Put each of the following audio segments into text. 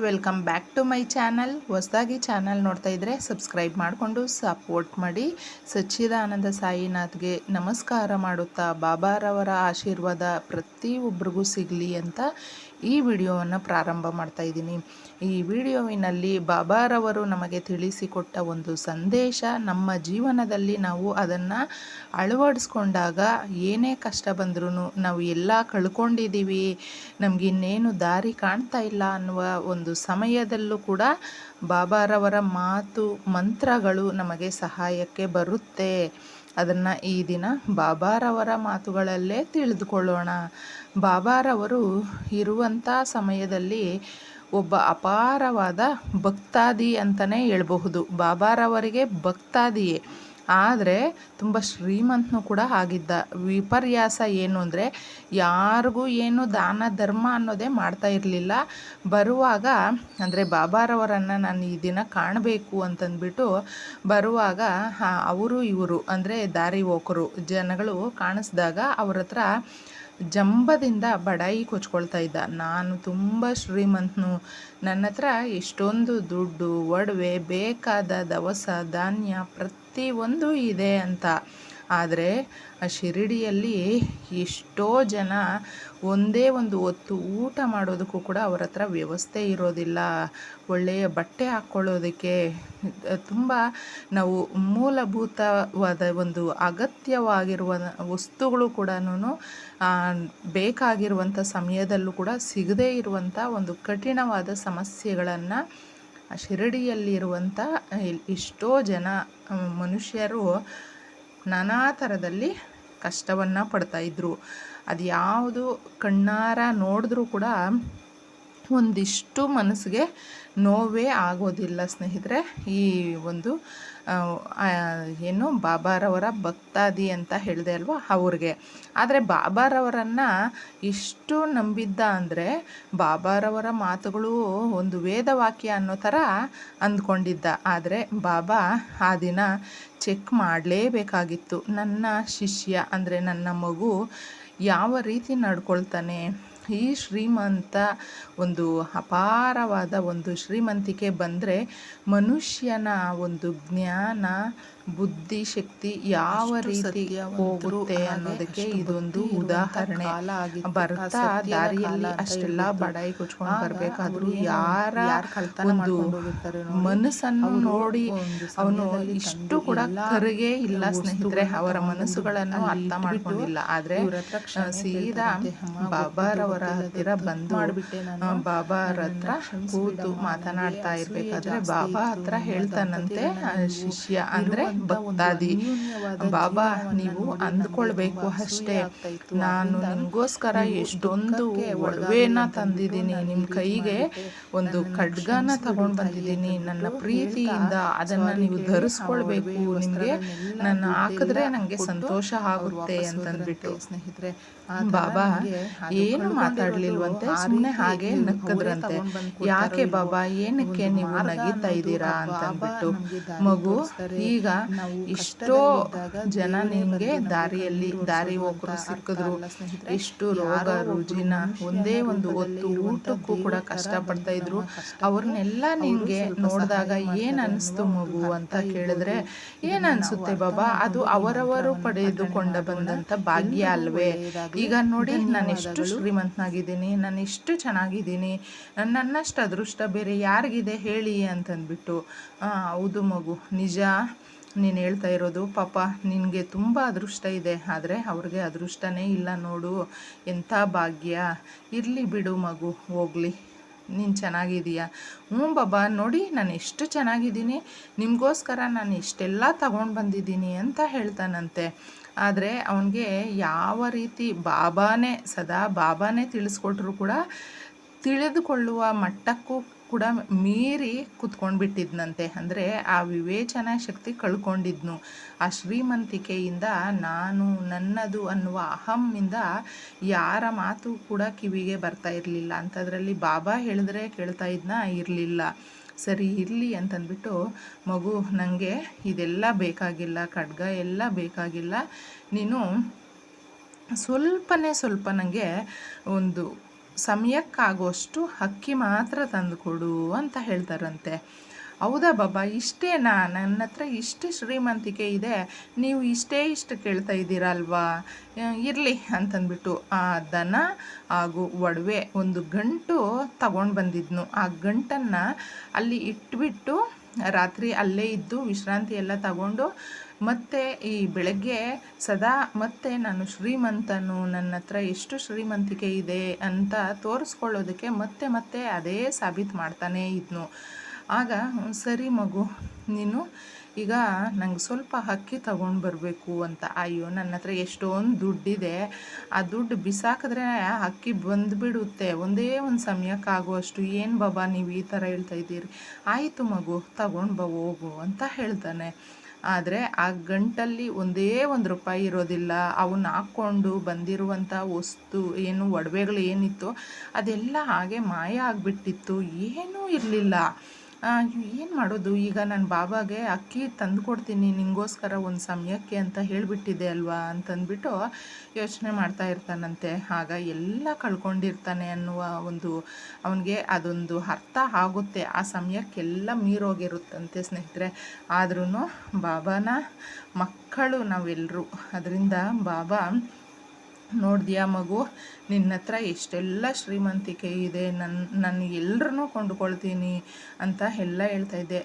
Welcome back to my channel. ಹೊಸದಾಗಿ channel ನೋಡ್ತಾ ಇದ್ದರೆ ಸಬ್ಸ್ಕ್ರೈಬ್ ಮಾಡಿಕೊಂಡು ಸಪೋರ್ಟ್ ಮಾಡಿ. ಸಚ್ಚಿದಾನಂದ ಸಾಯಿನಾಥ್ಗೆ ನಮಸ್ಕಾರ ಮಾಡುತ್ತಾ ಬಾಬಾರವರ ಆಶೀರ್ವಾದ ಪ್ರತಿಯೊಬ್ಬರಿಗೂ ಸಿಗಲಿ ಅಂತ ಈ ವಿಡಿಯೋವನ್ನು ಪ್ರಾರಂಭ ಮಾಡ್ತಾ ಇದ್ದೀನಿ. ಈ ವಿಡಿಯೋವಿನಲ್ಲಿ ಬಾಬಾರವರು ನಮಗೆ ತಿಳಿಸಿಕೊಟ್ಟ ಒಂದು ಸಂದೇಶ, ನಮ್ಮ ಜೀವನದಲ್ಲಿ ನಾವು ಅದನ್ನು ಅಳವಡಿಸ್ಕೊಂಡಾಗ ಏನೇ ಕಷ್ಟ ಬಂದ್ರೂ ನಾವು ಎಲ್ಲ ಕಳ್ಕೊಂಡಿದ್ದೀವಿ. ನಮಗಿನ್ನೇನು ದಾರಿ ಕಾಣ್ತಾ ಇಲ್ಲ ಅನ್ನುವ ಒಂದು ಸಮಯದಲ್ಲೂ ಕೂಡ ಬಾಬಾರವರ ಮಾತು, ಮಂತ್ರಗಳು ನಮಗೆ ಸಹಾಯಕ್ಕೆ ಬರುತ್ತೆ. ಅದನ್ನು ಈ ದಿನ ಬಾಬಾರವರ ಮಾತುಗಳಲ್ಲೇ ತಿಳಿದುಕೊಳ್ಳೋಣ. ಬಾಬಾರವರು ಇರುವಂಥ ಸಮಯದಲ್ಲಿ ಒಬ್ಬ ಅಪಾರವಾದ ಭಕ್ತಾದಿ ಅಂತಲೇ ಹೇಳಬಹುದು. ಬಾಬಾರವರಿಗೆ ಭಕ್ತಾದಿಯೇ. ಆದರೆ ತುಂಬ ಶ್ರೀಮಂತನೂ ಕೂಡ ಆಗಿದ್ದ. ವಿಪರ್ಯಾಸ ಏನು ಅಂದರೆ ಯಾರಿಗೂ ಏನು ದಾನ, ಧರ್ಮ ಅನ್ನೋದೇ ಮಾಡ್ತಾ ಇರಲಿಲ್ಲ. ಬರುವಾಗ ಅಂದರೆ ಬಾಬಾರವರನ್ನು ನಾನು ಈ ದಿನ ಕಾಣಬೇಕು ಅಂತಂದ್ಬಿಟ್ಟು ಬರುವಾಗ ಅವರು ಇವರು ಅಂದರೆ ದಾರಿ ಹೋಕರು ಜನಗಳು ಕಾಣಿಸ್ದಾಗ ಅವ್ರ ಹತ್ರ ಜಂಬದಿಂದ ಬಡಾಯಿ ಕೊಚ್ಕೊಳ್ತಾ ಇದ್ದ. ನಾನು ತುಂಬ ಶ್ರೀಮಂತನು. ನನ್ನ ಹತ್ರ ಇಷ್ಟೊಂದು ದುಡ್ಡು, ಒಡವೆ, ಬೇಕಾದ ದವಸ, ಧಾನ್ಯ ಪ್ರತಿಯೊಂದು ಇದೆ ಅಂತ. ಆದರೆ ಆ ಶಿರಡಿಯಲ್ಲಿ ಎಷ್ಟೋ ಜನ ಒಂದೇ ಒಂದು ಹೊತ್ತು ಊಟ ಮಾಡೋದಕ್ಕೂ ಕೂಡ ಅವ್ರ ಹತ್ರ ವ್ಯವಸ್ಥೆ ಇರೋದಿಲ್ಲ. ಒಳ್ಳೆಯ ಬಟ್ಟೆ ಹಾಕ್ಕೊಳ್ಳೋದಕ್ಕೆ ತುಂಬ ನಾವು ಮೂಲಭೂತವಾದ ಒಂದು ಅಗತ್ಯವಾಗಿರುವ ವಸ್ತುಗಳು ಕೂಡ ಬೇಕಾಗಿರುವಂಥ ಸಮಯದಲ್ಲೂ ಕೂಡ ಸಿಗದೇ ಇರುವಂಥ ಒಂದು ಕಠಿಣವಾದ ಸಮಸ್ಯೆಗಳನ್ನು ಶಿರಡಿಯಲ್ಲಿರುವಂಥ ಎಷ್ಟೋ ಜನ ಮನುಷ್ಯರು ನಾನಾ ಥರದಲ್ಲಿ ಕಷ್ಟವನ್ನು ಪಡ್ತಾಯಿದ್ರು ಅದು ಯಾವುದು ಕಣ್ಣಾರ ನೋಡಿದ್ರೂ ಕೂಡ ಒಂದಿಷ್ಟು ಮನಸ್ಸಿಗೆ ನೋವೇ ಆಗೋದಿಲ್ಲ ಸ್ನೇಹಿತರೆ. ಈ ಒಂದು ಏನು ಬಾಬಾರವರ ಭಕ್ತಾದಿ ಅಂತ ಹೇಳಿದೆ ಅಲ್ವಾ ಅವ್ರಿಗೆ. ಆದರೆ ಬಾಬಾರವರನ್ನು ಇಷ್ಟು ನಂಬಿದ್ದ ಅಂದರೆ ಬಾಬಾರವರ ಮಾತುಗಳು ಒಂದು ವೇದವಾಕ್ಯ ಅನ್ನೋ ಥರ ಅಂದ್ಕೊಂಡಿದ್ದ. ಆದರೆ ಬಾಬಾ ಆ ದಿನ ಚೆಕ್ ಮಾಡಲೇಬೇಕಾಗಿತ್ತು. ನನ್ನ ಶಿಷ್ಯ ಅಂದರೆ ನನ್ನ ಮಗು ಯಾವ ರೀತಿ ನಡ್ಕೊಳ್ತಾನೆ ಈ ಶ್ರೀಮಂತ ಒಂದು ಅಪಾರವಾದ ಒಂದು ಶ್ರೀಮಂತಿಕೆ ಬಂದರೆ ಮನುಷ್ಯನ ಒಂದು ಜ್ಞಾನ ಬುದ್ಧಿಶಕ್ತಿ ಯಾವ ರೀತಿ ಹೋಗುತ್ತೆ ಅನ್ನೋದಕ್ಕೆ ಇದೊಂದು ಉದಾಹರಣೆ. ಬರ್ತಾ ದಾರಿಯಲ್ಲಿ ಅಷ್ಟೆಲ್ಲ ಬಡಾಯಿ ಕೊಚ್ಕೊಂಡು ಬರ್ಬೇಕಾದ್ರು ಯಾರ ಒಂದು ಮನಸ್ಸನ್ನು ನೋಡಿ ಅವನು ಇಷ್ಟು ಕೂಡ ಕರಿಗೆ ಇಲ್ಲ ಸ್ನೇಹಿತರೆ ಅವರ ಮನಸ್ಸುಗಳನ್ನು ಅರ್ಥ ಮಾಡ್ಕೊಂಡಿಲ್ಲ. ಆದ್ರೆ ಸೀದಾ ಬಾಬಾರವರ ಹತ್ತಿರ ಬಂದು ಬಾಬಾರ ಹತ್ರ ಕೂತು ಮಾತನಾಡ್ತಾ ಇರ್ಬೇಕಾದ್ರೆ ಬಾಬಾ ಹತ್ರ ಹೇಳ್ತಾನಂತೆ ಶಿಷ್ಯ. ಅಂದ್ರೆ ಭಕ್ತಾದಿ ಬಾಬಾ ನೀವು ಅಂದ್ಕೊಳ್ಬೇಕು ಅಷ್ಟೇ. ನಾನು ನಿಮಗೋಸ್ಕರ ಎಷ್ಟೊಂದು ಒಡವೆನ ತಂದಿದ್ದೀನಿ. ನಿಮ್ಮ ಕೈಗೆ ಒಂದು ಖಡ್ಗನ ತಗೊಂಡು ಬಂದಿದ್ದೀನಿ. ನನ್ನ ಪ್ರೀತಿಯಿಂದ ಅದನ್ನ ನೀವು ಧರಿಸ್ಕೊಳ್ಬೇಕು. ನಿಮಗೆ ನನ್ನ ಹಾಕಿದ್ರೆ ನನಗೆ ಸಂತೋಷ ಆಗುತ್ತೆ ಅಂತಂದ್ಬಿಟ್ಟು. ಸ್ನೇಹಿತರೆ ಬಾಬಾ ಏನು ಮಾತಾಡ್ಲಿಲ್ವಂತೆ? ಸುಮ್ಮನೆ ಹಾಗೆ ನಕ್ಕದ್ರಂತೆ ಯಾಕೆ ಬಾಬಾ? ಏನಕ್ಕೆ ನೀವು ನಗೀತಾ ಇದ್ದೀರಾ ಅಂತಂದ್ಬಿಟ್ಟು ಮಗು ಈಗ ಎಷ್ಟೋ ಜನ ನಿಮಗೆ ದಾರಿಯಲ್ಲಿ ದಾರಿ ಹೋಗರು ಸಿಕ್ಕಿದ್ರು. ಎಷ್ಟು ರೋಗ ರುಜಿನ ಒಂದೇ ಒಂದು ಹೊತ್ತು ಊಟಕ್ಕೂ ಕೂಡ ಕಷ್ಟ ಪಡ್ತಾ ಇದ್ರು. ಅವ್ರನ್ನೆಲ್ಲ ನಿಮಗೆ ನೋಡಿದಾಗ ಏನ್ ಅನಿಸ್ತು ಮಗು ಅಂತ ಕೇಳಿದ್ರೆ ಏನ್ ಅನ್ಸುತ್ತೆ ಬಾಬಾ? ಅದು ಅವರವರು ಪಡೆದುಕೊಂಡ ಬಂದಂತ ಭಾಗ್ಯ ಅಲ್ವೇ? ಈಗ ನೋಡಿ ನಾನು ಎಷ್ಟು ಶ್ರೀಮಂತನಾಗಿದ್ದೀನಿ ನಾನು ಎಷ್ಟು ಚೆನ್ನಾಗಿದ್ದೀನಿ ನನ್ನಷ್ಟು ಅದೃಷ್ಟ ಬೇರೆ ಯಾರಿಗಿದೆ ಹೇಳಿ ಅಂತಂದ್ಬಿಟ್ಟು. ಹೌದು ಮಗು ನಿಜ. ನೀನು ಹೇಳ್ತಾ ಇರೋದು, ಪಾಪ ನಿನಗೆ ತುಂಬ ಅದೃಷ್ಟ ಇದೆ, ಆದರೆ ಅವ್ರಿಗೆ ಅದೃಷ್ಟನೇ ಇಲ್ಲ ನೋಡು, ಎಂಥ ಭಾಗ್ಯ. ಇರಲಿ ಬಿಡು ಮಗು, ಹೋಗಲಿ. ನೀನು ಚೆನ್ನಾಗಿದೀಯಾ ಹ್ಞೂ ಬಾಬಾ, ನೋಡಿ ನಾನು ಎಷ್ಟು ಚೆನ್ನಾಗಿದ್ದೀನಿ. ನಿಮಗೋಸ್ಕರ ನಾನು ಇಷ್ಟೆಲ್ಲ ತಗೊಂಡು ಬಂದಿದ್ದೀನಿ ಅಂತ ಹೇಳ್ತಾನಂತೆ. ಆದರೆ ಅವನಿಗೆ ಯಾವ ರೀತಿ ಬಾಬಾನೇ, ಸದಾ ಬಾಬಾನೇ ತಿಳಿಸ್ಕೊಟ್ರು ಕೂಡ ತಿಳಿದುಕೊಳ್ಳುವ ಮಟ್ಟಕ್ಕೂ ಕೂಡ ಮೀರಿ ಕುತ್ಕೊಂಡು ಬಿಟ್ಟಿದ್ನಂತೆ ಅಂದರೆ ಆ ವಿವೇಚನಾ ಶಕ್ತಿ ಕಳ್ಕೊಂಡಿದ್ನು. ಆ ಶ್ರೀಮಂತಿಕೆಯಿಂದ ನಾನು ನನ್ನದು ಅನ್ನುವ ಅಹಮ್ಮಿಂದ ಯಾರ ಮಾತು ಕೂಡ ಕಿವಿಗೆ ಬರ್ತಾ ಇರಲಿಲ್ಲ. ಅಂಥದ್ರಲ್ಲಿ ಬಾಬಾ ಹೇಳಿದ್ರೆ ಕೇಳ್ತಾ ಇದ್ನ? ಇರಲಿಲ್ಲ. ಸರಿ, ಇರಲಿ ಅಂತಂದ್ಬಿಟ್ಟು ಮಗು ನನಗೆ ಇದೆಲ್ಲ ಬೇಕಾಗಿಲ್ಲ, ಖಡ್ಗ ಎಲ್ಲ ಬೇಕಾಗಿಲ್ಲ. ನೀನು ಸ್ವಲ್ಪನೇ ಸ್ವಲ್ಪ ನನಗೆ ಒಂದು ಸಮಯಕ್ಕಾಗುವಷ್ಟು ಅಕ್ಕಿ ಮಾತ್ರ ತಂದುಕೊಡು ಅಂತ ಹೇಳ್ತಾರಂತೆ. ಹೌದಾ ಬಾಬಾ, ಇಷ್ಟೇನಾ? ನನ್ನ ಹತ್ರ ಇಷ್ಟು ಶ್ರೀಮಂತಿಕೆ ಇದೆ. ನೀವು ಇಷ್ಟೇ ಇಷ್ಟು ಕೇಳ್ತಾ ಇದ್ದೀರಲ್ವಾ? ಇರಲಿ ಅಂತಂದ್ಬಿಟ್ಟು ಆ ದನ ಹಾಗೂ ಒಡವೆ ಒಂದು ಗಂಟು ತಗೊಂಡು ಬಂದಿದ್ನು ಆ ಗಂಟನ್ನು ಅಲ್ಲಿ ಇಟ್ಬಿಟ್ಟು ರಾತ್ರಿ ಅಲ್ಲೇ ಇದ್ದು ವಿಶ್ರಾಂತಿ ಎಲ್ಲ ತಗೊಂಡು ಮತ್ತೆ ಈ ಬೆಳಗ್ಗೆ ಸದಾ ಮತ್ತೆ ನಾನು ಶ್ರೀಮಂತನು, ನನ್ನ ಹತ್ರ ಎಷ್ಟು ಶ್ರೀಮಂತಿಕೆ ಇದೆ ಅಂತ ತೋರಿಸ್ಕೊಳ್ಳೋದಕ್ಕೆ ಮತ್ತೆ ಮತ್ತೆ ಅದೇ ಸಾಬೀತು ಮಾಡ್ತಾನೆ ಇದ್ನು. ಆಗ, ಸರಿ ಮಗು ನೀನು ಈಗ ನಂಗೆ ಸ್ವಲ್ಪ ಅಕ್ಕಿ ತಗೊಂಡು ಬರಬೇಕು ಅಂತ. ಅಯ್ಯೋ, ನನ್ನ ಹತ್ರ ಎಷ್ಟೊಂದು ದುಡ್ಡಿದೆ. ಆ ದುಡ್ಡು ಬಿಸಾಕಿದ್ರೆ ಅಕ್ಕಿ ಬಂದುಬಿಡುತ್ತೆ. ಒಂದೇ ಒಂದು ಸಮಯಕ್ಕಾಗುವಷ್ಟು ಏನು ಬಾಬಾ, ನೀವು ಈ ಥರ ಹೇಳ್ತಾ ಇದ್ದೀರಿ? ಆಯಿತು ಮಗು, ತಗೊಂಡು ಬಾ, ಹೋಗು ಅಂತ ಹೇಳ್ತಾನೆ. ಆದರೆ ಆ ಗಂಟಲ್ಲಿ ಒಂದೇ ಒಂದು ರೂಪಾಯಿ ಇರೋದಿಲ್ಲ. ಅವನ್ನ ಹಾಕ್ಕೊಂಡು ಬಂದಿರುವಂಥ ವಸ್ತು, ಏನು ಒಡವೆಗಳು ಏನಿತ್ತು ಅದೆಲ್ಲ ಹಾಗೆ ಮಾಯ ಆಗಿಬಿಟ್ಟಿತ್ತು. ಏನೂ ಇರಲಿಲ್ಲ. ಏನು ಮಾಡೋದು? ಈಗ ನನ್ನ ಬಾಬಾಗೆ ಅಕ್ಕಿ ತಂದು ಕೊಡ್ತೀನಿ ನಿಂಗೋಸ್ಕರ ಒಂದು ಸಮಯಕ್ಕೆ ಅಂತ ಹೇಳಿಬಿಟ್ಟಿದೆ ಅಲ್ವಾ ಅಂತಂದ್ಬಿಟ್ಟು ಯೋಚನೆ ಮಾಡ್ತಾ ಇರ್ತಾನಂತೆ. ಆಗ ಎಲ್ಲ ಕಳ್ಕೊಂಡಿರ್ತಾನೆ ಅನ್ನುವ ಒಂದು ಅವನಿಗೆ ಅದೊಂದು ಅರ್ಥ ಆಗುತ್ತೆ. ಆ ಸಮಯಕ್ಕೆಲ್ಲ ಮೀರೋಗಿರುತ್ತಂತೆ ಸ್ನೇಹಿತರೆ. ಆದ್ರೂ ಬಾಬಾನ ಮಕ್ಕಳು ನಾವೆಲ್ಲರೂ ಅದರಿಂದ ಬಾಬಾ ನೋಡಿದ್ಯಾ ಮಗು? ನಿನ್ನ ಹತ್ರ ಎಷ್ಟೆಲ್ಲ ಶ್ರೀಮಂತಿಕೆ ಇದೆ ನನ್ನ ನಾನು ಎಲ್ಲರನ್ನೂ ಕೊಂಡುಕೊಳ್ತೀನಿ ಅಂತ ಎಲ್ಲ ಹೇಳ್ತಾ ಇದ್ದೆ.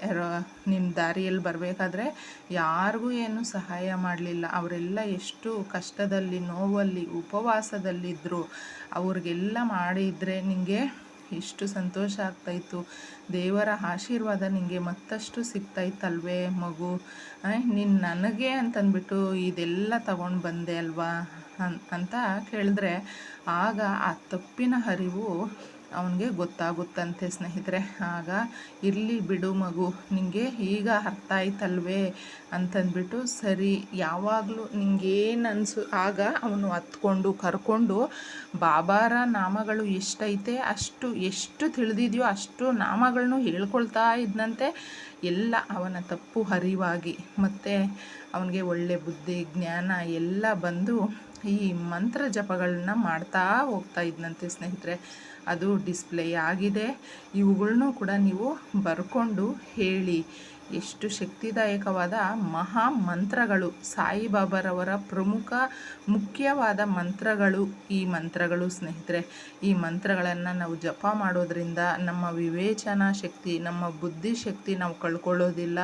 ನಿನ್ನ ದಾರಿಯಲ್ಲಿ ಬರಬೇಕಾದ್ರೆ ಯಾರಿಗೂ ಏನು ಸಹಾಯ ಮಾಡಲಿಲ್ಲ. ಅವರೆಲ್ಲ ಎಷ್ಟು ಕಷ್ಟದಲ್ಲಿ, ನೋವಲ್ಲಿ ಉಪವಾಸದಲ್ಲಿದ್ದರು ಅವ್ರಿಗೆಲ್ಲ ಮಾಡಿದರೆ ನಿಮಗೆ ಎಷ್ಟು ಸಂತೋಷ ಆಗ್ತಾಯಿತ್ತು. ದೇವರ ಆಶೀರ್ವಾದ ನಿಮಗೆ ಮತ್ತಷ್ಟು ಸಿಗ್ತಾಯಿತ್ತಲ್ವೇ ಮಗು? ನೀನು ನನಗೆ ಅಂತಂದ್ಬಿಟ್ಟು ಇದೆಲ್ಲ ತಗೊಂಡು ಬಂದೆ ಅಲ್ವಾ? ಅಂತ ಕೇಳಿದ್ರೆ, ಆಗ ಆ ತಪ್ಪಿನ ಅರಿವು ಅವನಿಗೆ ಗೊತ್ತಾಗುತ್ತಂತೆ ಸ್ನೇಹಿತರೆ. ಆಗ, ಇರಲಿ ಬಿಡು ಮಗು ನಿಮಗೆ ಈಗ ಅರ್ಥ ಆಯ್ತಲ್ವೇ ಅಂತಂದ್ಬಿಟ್ಟು, ಸರಿ, ಯಾವಾಗಲೂ ನಿಂಗೇನು ಅನಿಸು ಆಗ ಅವನು ಹತ್ಕೊಂಡು ಕರ್ಕೊಂಡು, ಬಾಬಾರ ನಾಮಗಳು ಎಷ್ಟೈತೆ, ಅಷ್ಟು ಎಷ್ಟು ತಿಳಿದಿದೆಯೋ ಅಷ್ಟು ನಾಮಗಳನ್ನು ಹೇಳ್ಕೊಳ್ತಾ ಇದ್ದಂತೆ ಎಲ್ಲ ಅವನ ತಪ್ಪು ಅರಿವಾಗಿ ಮತ್ತು ಅವನಿಗೆ ಒಳ್ಳೆ ಬುದ್ಧಿ, ಜ್ಞಾನ ಎಲ್ಲ ಬಂದು ಈ ಮಂತ್ರ ಜಪಗಳನ್ನ ಮಾಡ್ತಾ ಹೋಗ್ತಾ ಇದ್ದಂತೆ ಸ್ನೇಹಿತರೆ. ಅದು ಡಿಸ್ಪ್ಲೇ ಆಗಿದೆ. ಇವುಗಳನ್ನೂ ಕೂಡ ನೀವು ಬರ್ಕೊಂಡು ಹೇಳಿ. ಎಷ್ಟು ಶಕ್ತಿದಾಯಕವಾದ ಮಹಾ ಮಂತ್ರಗಳು. ಸಾಯಿಬಾಬಾರವರ ಪ್ರಮುಖ ಮುಖ್ಯವಾದ ಮಂತ್ರಗಳು ಈ ಮಂತ್ರಗಳು ಸ್ನೇಹಿತರೆ. ಈ ಮಂತ್ರಗಳನ್ನು ನಾವು ಜಪ ಮಾಡೋದ್ರಿಂದ ನಮ್ಮ ವಿವೇಚನಾ ಶಕ್ತಿ, ನಮ್ಮ ಬುದ್ಧಿಶಕ್ತಿ ನಾವು ಕಳ್ಕೊಳ್ಳೋದಿಲ್ಲ.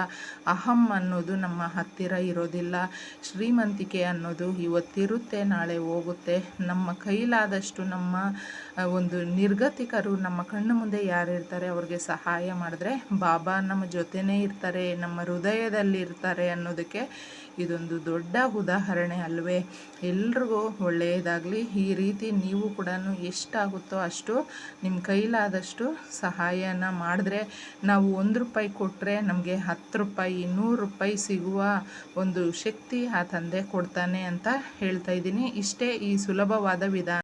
ಅಹಂ ಅನ್ನೋದು ನಮ್ಮ ಹತ್ತಿರ ಇರೋದಿಲ್ಲ. ಶ್ರೀಮಂತಿಕೆ ಅನ್ನೋದು ಇವತ್ತಿರುತ್ತೆ, ನಾಳೆ ಹೋಗುತ್ತೆ. ನಮ್ಮ ಕೈಲಾದಷ್ಟು ನಮ್ಮ ಒಂದು ನಿರ್ಗತಿಕರು ನಮ್ಮ ಕಣ್ಣು ಮುಂದೆ ಯಾರಿರ್ತಾರೆ, ಅವ್ರಿಗೆ ಸಹಾಯ ಮಾಡಿದ್ರೆ ಬಾಬಾ ನಮ್ಮ ಜೊತೆನೇ ಇರ್ತಾರೆ. ಇರ್ತಾರೆ, ನಮ್ಮ ಹೃದಯದಲ್ಲಿ ಇರ್ತಾರೆ ಅನ್ನೋದಕ್ಕೆ ಇದೊಂದು ದೊಡ್ಡ ಉದಾಹರಣೆ ಅಲ್ವೇ? ಎಲ್ರಿಗೂ ಒಳ್ಳೆಯದಾಗಲಿ. ಈ ರೀತಿ ನೀವು ಕೂಡ ಎಷ್ಟಾಗುತ್ತೋ ಅಷ್ಟು ನಿಮ್ಮ ಕೈಲಾದಷ್ಟು ಸಹಾಯನ ಮಾಡಿದ್ರೆ ನಾವು ಒಂದು ರೂಪಾಯಿ ಕೊಟ್ಟರೆ ನಮಗೆ ಹತ್ತು ರೂಪಾಯಿ ನೂರು ರೂಪಾಯಿ ಸಿಗುವ ಒಂದು ಶಕ್ತಿ ಆ ತಂದೆ ಕೊಡ್ತಾನೆ ಅಂತ ಹೇಳ್ತಾ ಇದ್ದೀನಿ. ಇಷ್ಟೇ ಈ ಸುಲಭವಾದ ವಿಧಾನ.